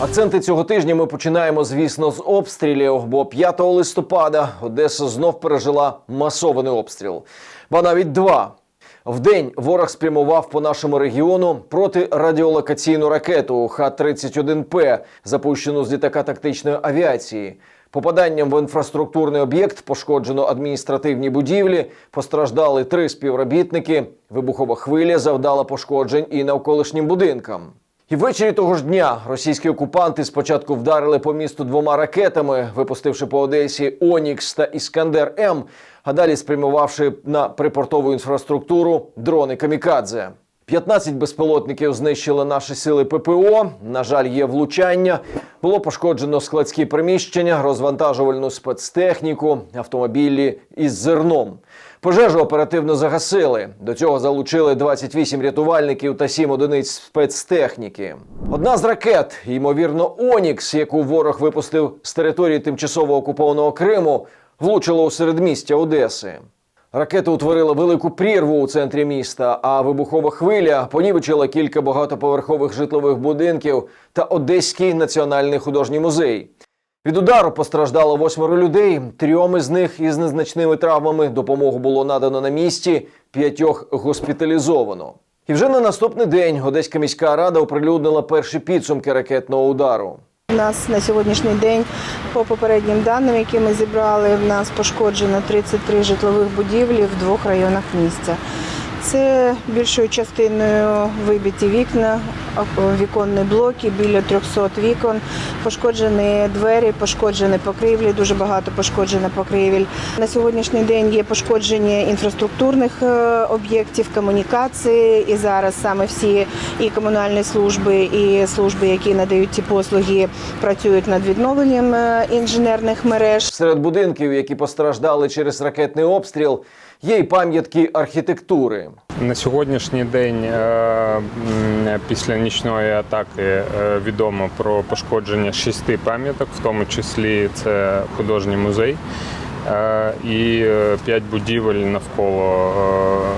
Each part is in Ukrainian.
Акценти цього тижня ми починаємо, звісно, з обстрілів, бо 5 листопада Одеса знов пережила масований обстріл. Ба навіть два. Вдень ворог спрямував по нашому регіону протирадіолокаційну ракету Х-31П, запущену з літака тактичної авіації. Попаданням в інфраструктурний об'єкт пошкоджено адміністративні будівлі, постраждали три співробітники. Вибухова хвиля завдала пошкоджень і навколишнім будинкам. І ввечері того ж дня російські окупанти спочатку вдарили по місту двома ракетами, випустивши по Одесі Онікс та Іскандер М, а далі спрямувавши на припортову інфраструктуру дрони Камікадзе. 15 безпілотників знищили наші сили ППО. На жаль, є влучання. Було пошкоджено складські приміщення, розвантажувальну спецтехніку, автомобілі із зерном. Пожежу оперативно загасили. До цього залучили 28 рятувальників та 7 одиниць спецтехніки. Одна з ракет, ймовірно, Онікс, яку ворог випустив з території тимчасово окупованого Криму, влучила у середмістя Одеси. Ракета утворила велику прірву у центрі міста, а вибухова хвиля понівечила кілька багатоповерхових житлових будинків та Одеський національний художній музей. Від удару постраждало восьмеро людей. Трьом із них із незначними травмами допомогу було надано на місці, п'ятьох госпіталізовано. І вже на наступний день Одеська міська рада оприлюднила перші підсумки ракетного удару. У нас на сьогоднішній день, по попереднім даним, які ми зібрали, в нас пошкоджено 33 житлових будівлі в двох районах міста. Це більшою частиною вибиті вікна, віконні блоки, біля 300 вікон, пошкоджені двері, пошкоджені покрівлі, дуже багато пошкоджено покрівель. На сьогоднішній день є пошкодження інфраструктурних е, об'єктів, комунікації, і зараз саме всі і комунальні служби, і служби, які надають ці послуги, працюють над відновленням е, інженерних мереж. Серед будинків, які постраждали через ракетний обстріл, є й пам'ятки архітектури. На сьогоднішній день е, після нічної атаки е, відомо про пошкодження шести пам'яток, в тому числі це художній музей е, і п'ять будівель навколо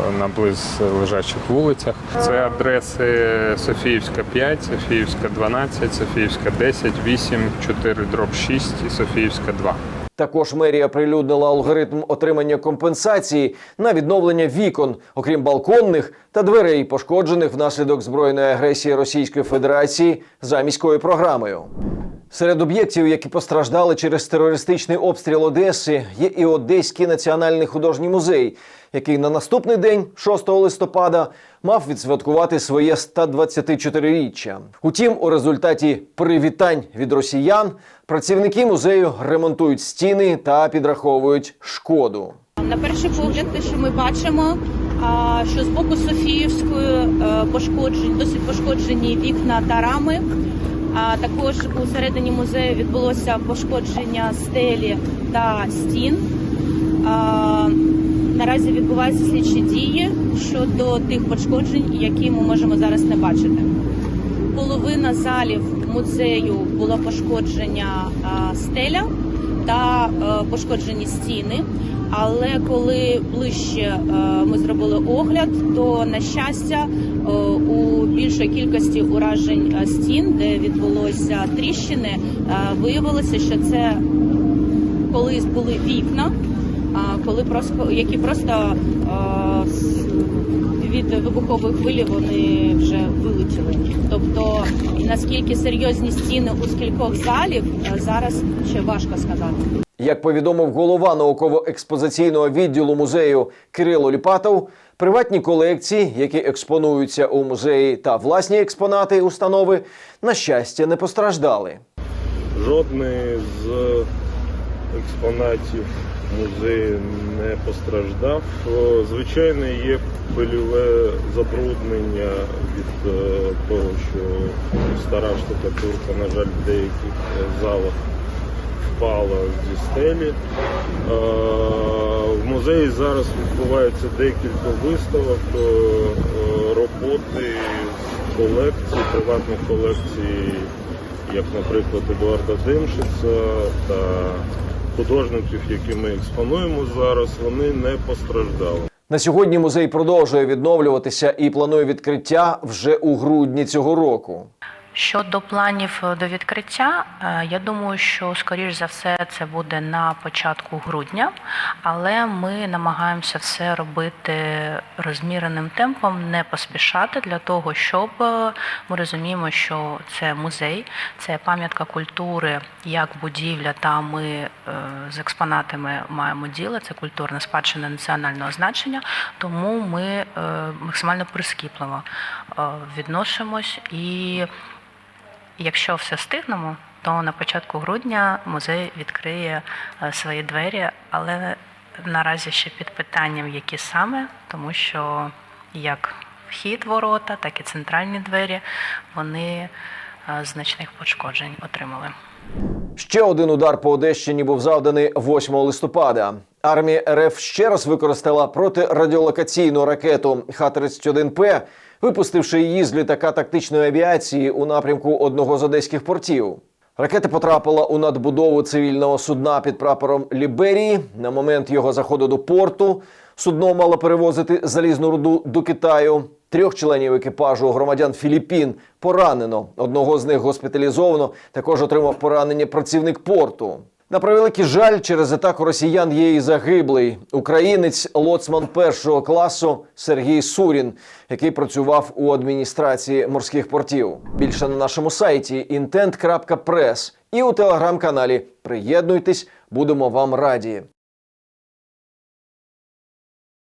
е, на близ лежачих вулицях. Це адреси Софіївська 5, Софіївська 12, Софіївська 10, 8, 4 дроб 6 і Софіївська 2. Також мерія прилюднила алгоритм отримання компенсації на відновлення вікон, окрім балконних та дверей, пошкоджених внаслідок збройної агресії Російської Федерації за міською програмою. Серед об'єктів, які постраждали через терористичний обстріл Одеси, є і Одеський національний художній музей, який на наступний день, 6 листопада, мав відсвяткувати своє 124-річчя. Утім, у результаті привітань від росіян працівники музею ремонтують стіни та підраховують шкоду. На перший погляд, те, що ми бачимо, що з боку Софіївської е, пошкоджень, досить пошкоджені вікна та рами. А також у середині музею відбулося пошкодження стелі та стін. А, Наразі відбуваються слідчі дії щодо тих пошкоджень, які ми можемо зараз не бачити. Половина залів музею було пошкодження стеля та е, пошкоджені стіни. Але коли ближче е, ми зробили огляд, то на щастя е, у більшої кількості уражень е, стін, де відбулося тріщини, виявилося, що це колись були вікна, коли просто які просто від вибухової хвилі вони вже вилетіли. Тобто наскільки серйозні стіни у скількох залів зараз ще важко сказати. Як повідомив голова науково-експозиційного відділу музею Кирило Ліпатов, приватні колекції, які експонуються у музеї, та власні експонати установи, на щастя, не постраждали. Жодний з експонатів музею не постраждав. О, Звичайно, є пильове забруднення від е, того, що стара штукатурка, на жаль, в деяких е, залах впала зі стелі. Е, В музеї зараз відбувається декілька виставок, е, роботи з колекцій, приватних колекцій як, наприклад, Едуарда Демшица та художників, які ми експонуємо зараз, вони не постраждали. На сьогодні музей продовжує відновлюватися і планує відкриття вже у грудні цього року. Щодо планів е, до відкриття, е, я думаю, що скоріш за все це буде на початку грудня, але ми намагаємося все робити розміреним темпом, не поспішати для того, щоб е, ми розуміємо, що це музей, це пам'ятка культури, як будівля, та ми з експонатами маємо діло. Це культурна спадщина національного значення, тому ми максимально прискіпливо відносимось і. Якщо все встигнемо, то на початку грудня музей відкриє е, свої двері, але наразі ще під питанням, які саме, тому що як вхід ворота, так і центральні двері вони е, значних пошкоджень отримали. Ще один удар по Одещині був завданий 8 листопада. Армія РФ ще раз використала протирадіолокаційну ракету Х-31П, випустивши її з літака тактичної авіації у напрямку одного з одеських портів. Ракета потрапила у надбудову цивільного судна під прапором Ліберії. На момент його заходу до порту судно мало перевозити залізну руду до Китаю. Трьох членів екіпажу громадян Філіппін поранено. Одного з них госпіталізовано. Також отримав поранення працівник порту. На превеликий жаль, через атаку росіян є і загиблий українець, лоцман першого класу Сергій Сурін, який працював у адміністрації морських портів. Більше на нашому сайті intent.press і у телеграм-каналі. Приєднуйтесь, будемо вам раді.